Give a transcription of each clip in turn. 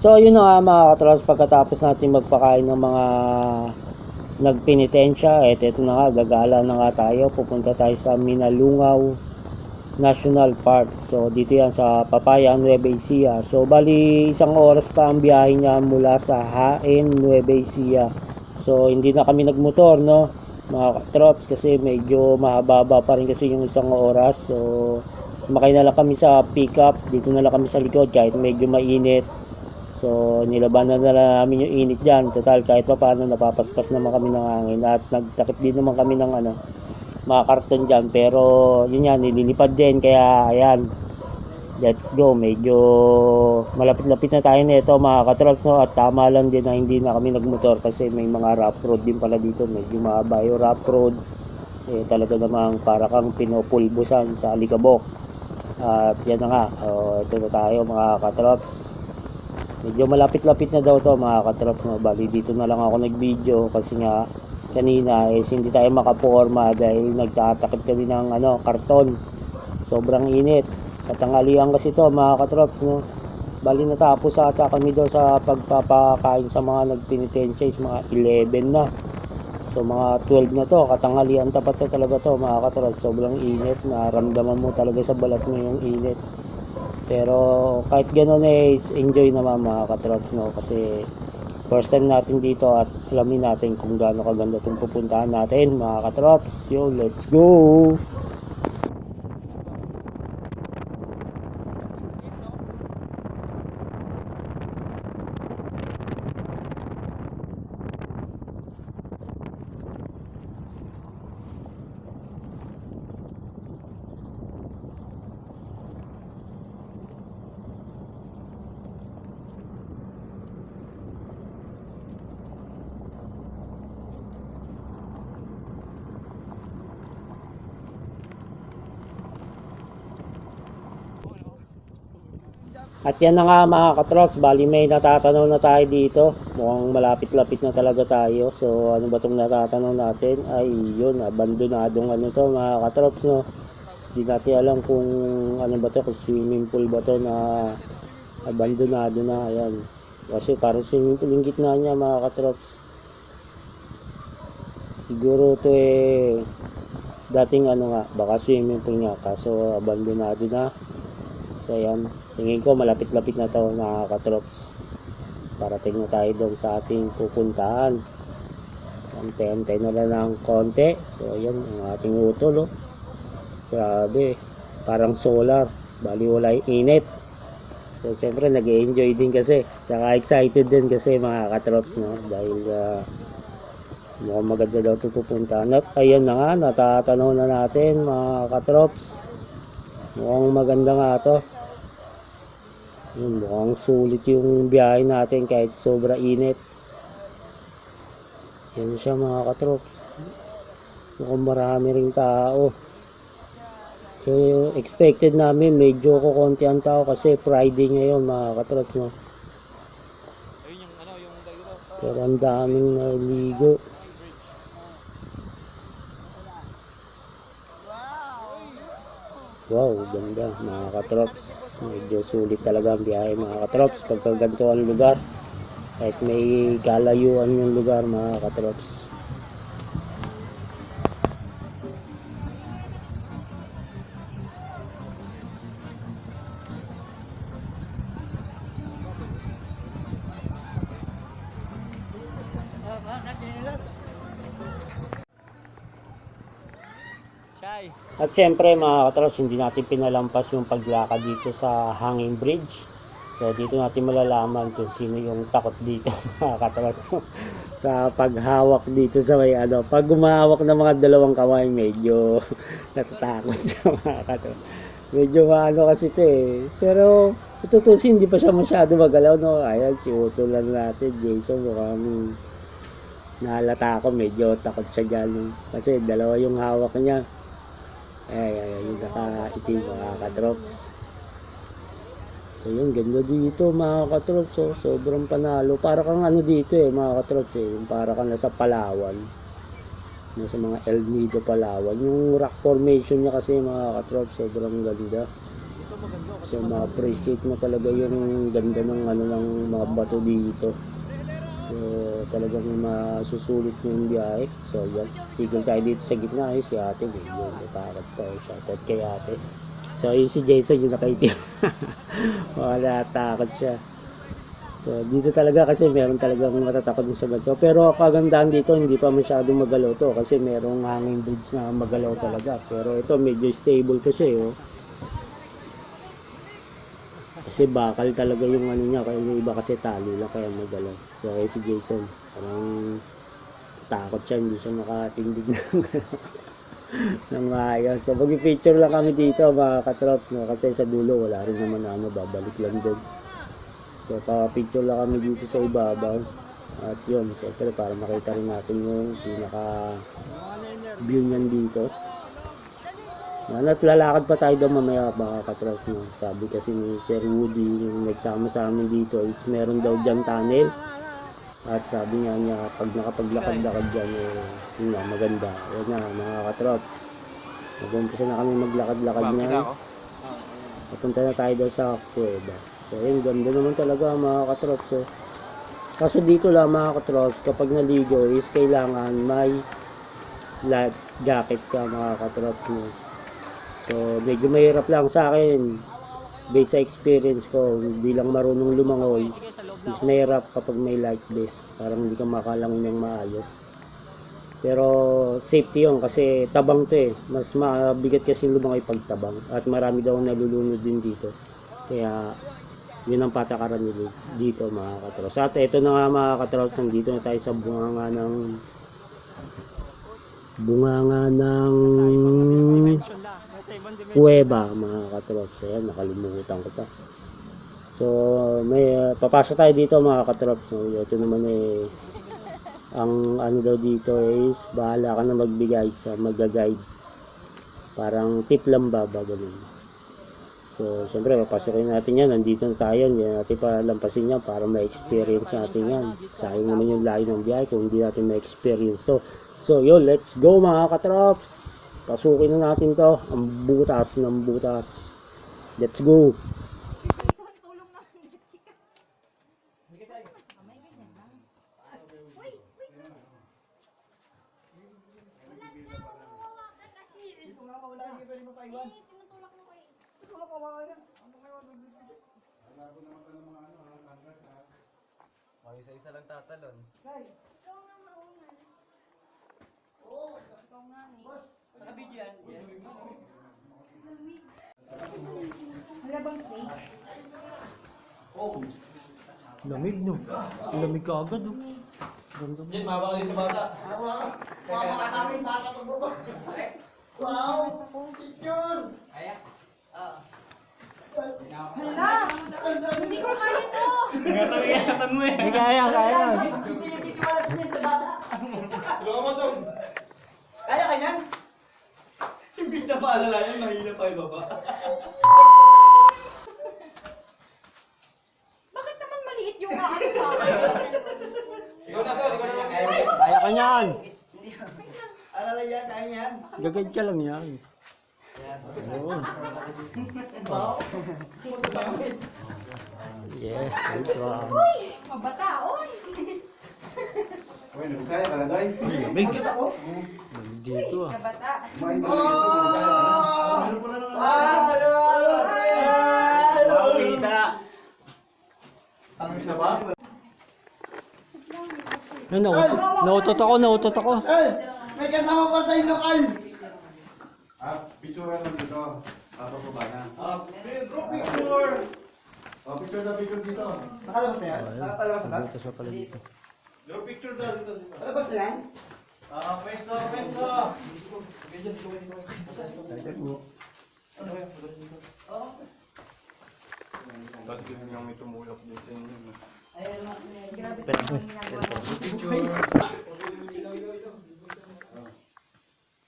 So yun na nga mga katrops pagkatapos natin magpakain ng mga nagpenitensya et ito na nga gagala na nga tayo. Pupunta tayo sa Minalungaw National Park. So dito yan sa Papaya Nueva Ecija. So bali isang oras pa ang biyahe niya mula sa Haen Nueva Ecija. So hindi na kami nagmotor no mga katrops kasi medyo mahaba pa rin kasi yung isang oras. So makay na lang kami sa pickup dito na lang kami sa likod kahit medyo mainit So, nilabanan na namin yung init dyan. Total, kahit pa paano, napapaspas naman kami ng hangin. At nagtakip din naman kami ng ano, mga karton dyan. Pero, yun yan, nililipad din. Kaya, ayan, let's go. Medyo malapit-lapit na tayo nito mga katrops. No? At tama lang din na hindi na kami nagmotor kasi may mga rough road din pala dito. Medyo mahaba yung rough road. Eh, talaga namang para kang pinupulbusan sa alikabok. At yan na nga, oh, ito na tayo mga katrops. Medyo malapit-lapit na daw to mga katrops no. Bali dito na lang ako nag-video kasi nga kanina is hindi tayo makaporma dahil nagtatakip kami ng ano, karton. Sobrang init. Katangalian kasi to mga katrops no. Bali natapos ata kami daw sa pagpapakain sa mga nagpenitensya is mga 11 na. So mga 12 na to, katangalian tapat to talaga to mga katrops. Sobrang init, naramdaman mo talaga sa balat mo yung init. Pero kahit ganoon eh, enjoy naman mga katrops no kasi first time natin dito at alamin natin kung gaano kaganda itong pupuntahan natin mga katrops. Yo, let's go! At yan na nga mga katrops, bali may natatanaw na tayo dito. Mukhang malapit-lapit na talaga tayo. So ano ba itong natatanaw natin? Ay yun, abandonadong ano to mga katrops no. Hindi natin alam kung ano ba to, kung swimming pool ba to na abandonado na. Ayan. Kasi parang swimming pool yung gitna niya mga katrops. Siguro to eh dating ano nga, baka swimming pool nga kaso abandonado na. So ayan, tingin ko malapit-lapit na to mga katrops. Parating na tayo doon sa ating pupuntahan. Ante-ante na lang ng konti. So ayan, ang ating utol oh. Grabe, parang solar. Bali wala init. So syempre nag enjoy din kasi. Saka excited din kasi mga katrops no. Dahil uh, mukhang maganda daw ito pupuntahan. At ayan na nga, natatanaw na natin mga katrops. Mukhang maganda nga to. Yun, mukhang sulit yung biyahe natin kahit sobra init. Yan siya mga katrops. Mukhang marami ring tao. So, expected namin medyo kukunti ang tao kasi Friday ngayon mga katrops. No? Ano. Pero ang daming naligo. Wow, ganda mga katrops. Medyo sulit talaga ang biyahe mga katrops pagka ganito ang lugar. Kahit may kalayuan yung lugar mga katrops. At syempre mga katrops, hindi natin pinalampas yung paglakad dito sa hanging bridge. So dito natin malalaman kung sino yung takot dito mga katrops. sa paghawak dito sa may ano. Pag gumahawak ng mga dalawang kamay, medyo natatakot siya mga katrops. Medyo maano kasi ito eh. Pero tutusin, hindi pa siya masyado magalaw. No? Ayan, si Uto lang natin. Jason, mukhang nahalata ako. Medyo takot siya dyan. Kasi dalawa yung hawak niya. Ay, ay, ay, yung naka-itim mga katrops. So yun, ganda dito mga katrops. So, sobrang panalo. Para kang ano dito eh, mga katrops eh. Para kang nasa Palawan. Nasa mga El Nido, Palawan. Yung rock formation niya kasi mga katrops, sobrang ganda. So ma-appreciate mo talaga yung ganda ng ano ng mga bato dito. So talagang masusulit mo yung biyahe. So yan, tigil tayo dito sa gitna eh, si ate medyo natakot pa. eh. Shoutout kay ate. So yun si Jason yung nakaitim. Wala takot siya. So, dito talaga kasi meron talagang matatakot sa ganito. Pero kagandahan dito, hindi pa masyadong magalaw to kasi merong hanging bridge na magalaw talaga. Pero ito medyo stable kasi oh. Kasi bakal talaga yung ano niya, kaya yung iba kasi tali lang kaya magalaw. So, kaya si Jason, parang takot siya, hindi siya makatindig ng ng maayos. So, mag-feature lang kami dito mga katrops, no? kasi sa dulo wala rin naman na ano, babalik lang doon. So, pa-picture lang kami dito sa ibabaw. At yun, syempre para makita rin natin yung pinaka view niyan dito. Yan, at lalakad pa tayo doon mamaya baka katrop no. Sabi kasi ni Sir Woody, yung nagsama sa amin dito, is meron daw dyan tunnel. At sabi nga niya, pag nakapaglakad-lakad dyan, eh, yun nga, maganda. Yan nga, mga katrop. Nag-umpisa na kami maglakad-lakad niyan. Papunta na tayo daw sa kuweba. So, yun, ganda naman talaga mga katrops. So, kaso dito lang mga katrops, kapag naligo is kailangan may life jacket ka mga katrops mo. So, medyo mahirap lang sa akin. Based sa experience ko, hindi lang marunong lumangoy, is mahirap kapag may life vest. Parang hindi ka makalangin ng maayos. Pero safety yun kasi tabang to eh. Mas mabigat kasi lumangoy pag tabang. At marami daw nalulunod din dito. Kaya yun ang patakaran nila dito mga katros. At ito na nga mga katros, nandito na tayo sa bunganga ng bunganga ng kuweba mga katros. Ayan, nakalimutan ko pa. So, may uh, papasok tayo dito mga katrops. No? Ito naman eh ang ano daw dito is bahala ka na magbigay sa mag-guide. Parang tip lang ba ba ganun. So, siyempre, papasukin natin yan. Nandito na tayo. Hindi natin palampasin yan para ma-experience natin yan. Sayang naman yung layo ng biyahe kung hindi natin ma-experience to. So, yun, let's go mga katrops. Pasukin na natin to. Ang butas ng butas. Let's go. Isa-isa lang tatalon. Nakabidyo Lamig no. Lamig ka agad oh. Yan, mabaka kayo sa bata. Hala! Hindi ko kaya to! Ingatan mo eh. Hindi kaya, kaya. Lukamasong. Kaya ka? Imbis na paalala yan, mahila pa yung baba. Bakit naman maliit yung ano sa akin? Ikaw na, Sol. Ikaw na lang. Kaya mo yan. Alala yan, kaya yan. Gagad ka lang yan. Oo. Yes, nice one. Mabataon! Uy, nagsaya ka na, Day. Lamig. Dito ah. Nabata. Ka na dito, nagsaya ka na. Ano ba? Ay, nautot, nautot ako, nautot ako. May kasama pa tayong lokal! Ah, picture lang dito. Tapos baba na. Ah, group picture. Oh, picture na picture dito. Nakalabas na yan? Nakalabas na? Dito sa pala dito. Group picture daw dito. Nakalabas na yan? Ah, pwesto, pwesto! Tapos biglang may tumulak din sa inyo. No? Grabe ka naman ginagawa mo.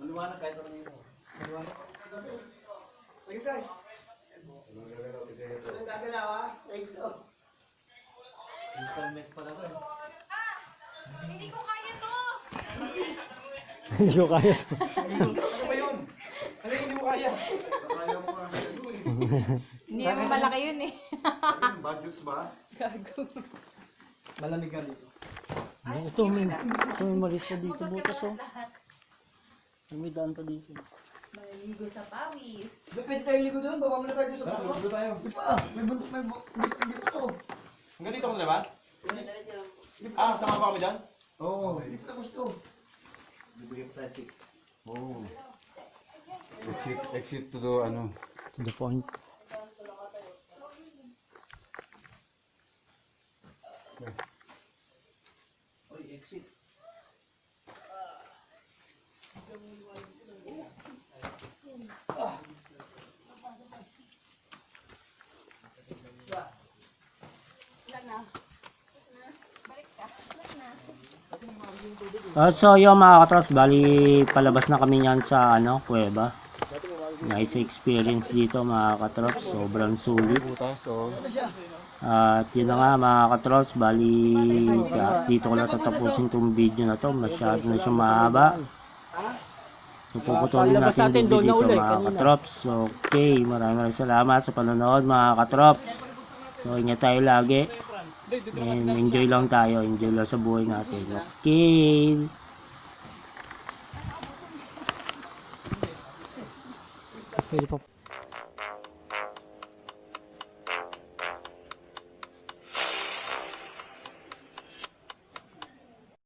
Maluwanag kahit ano yun. Maluwanag. Sige, guys. Anong gagalaw ah? Installment pala to eh. Hindi ko kaya to! Hindi ko kaya to. Ano ba yun? Ano hindi mo kaya? Kaya mo kasi. Hindi naman malaki yun eh. Budgets ba? Gago. Malamig ka dito. Ito, may, ito, may maliit pa dito butas oh. May daan pa dito. Maliligo sa pawis. Doon pwede tayong ligo doon. Baba muna tayo doon sa Tara, baba. ligo tayo. Di pa. May bun- may bu- may hindi pa to. Hanggang dito ko na naman? Ah, sama pa kami dyan? Oo. Hindi pa tapos to. Oo. Exit, exit to the ano. To the point. Oy, exit. Ah, so yung mga katrops, bali palabas na kami niyan sa ano, kuweba. Nice experience dito mga katrops, sobrang sulit. At yun na nga mga katrops, bali dito ko na tatapusin tong video na to, masyado na siya mahaba. So puputulin natin yung video dito mga katrops. Okay, maraming maraming salamat sa panonood mga katrops. So ingat tayo lagi. And enjoy lang tayo, enjoy lang sa buhay natin. Okay. Pwede pa